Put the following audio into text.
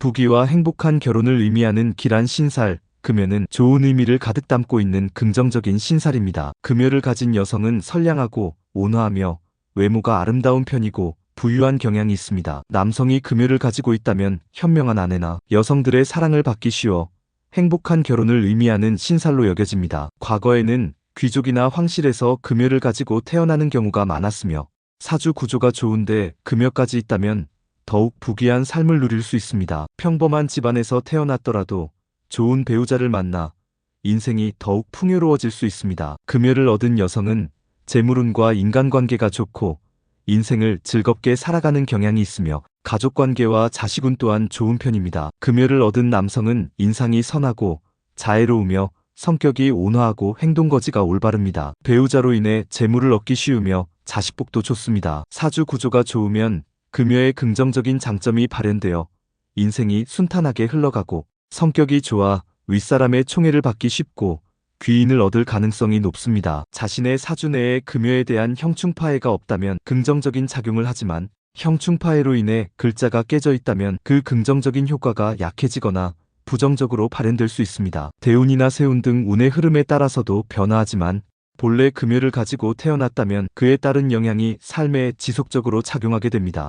부귀와 행복한 결혼을 의미하는 기란 신살, 금요는 좋은 의미를 가득 담고 있는 긍정적인 신살입니다. 금요를 가진 여성은 선량하고 온화하며 외모가 아름다운 편이고 부유한 경향이 있습니다. 남성이 금요를 가지고 있다면 현명한 아내나 여성들의 사랑을 받기 쉬워 행복한 결혼을 의미하는 신살로 여겨집니다. 과거에는 귀족이나 황실에서 금요를 가지고 태어나는 경우가 많았으며 사주 구조가 좋은데 금요까지 있다면 더욱 부귀한 삶을 누릴 수 있습니다. 평범한 집안에서 태어났더라도 좋은 배우자를 만나 인생이 더욱 풍요로워질 수 있습니다. 금요를 얻은 여성은 재물운과 인간관계가 좋고 인생을 즐겁게 살아가는 경향이 있으며 가족관계와 자식운 또한 좋은 편입니다. 금요를 얻은 남성은 인상이 선하고 자애로우며 성격이 온화하고 행동거지가 올바릅니다. 배우자로 인해 재물을 얻기 쉬우며 자식복도 좋습니다. 사주 구조가 좋으면 금요의 긍정적인 장점이 발현되어 인생이 순탄하게 흘러가고 성격이 좋아 윗사람의 총애를 받기 쉽고 귀인을 얻을 가능성이 높습니다. 자신의 사주 내에 금요에 대한 형충파해가 없다면 긍정적인 작용을 하지만 형충파해로 인해 글자가 깨져 있다면 그 긍정적인 효과가 약해지거나 부정적으로 발현될 수 있습니다. 대운이나 세운 등 운의 흐름에 따라서도 변화하지만 본래 금요를 가지고 태어났다면 그에 따른 영향이 삶에 지속적으로 작용하게 됩니다.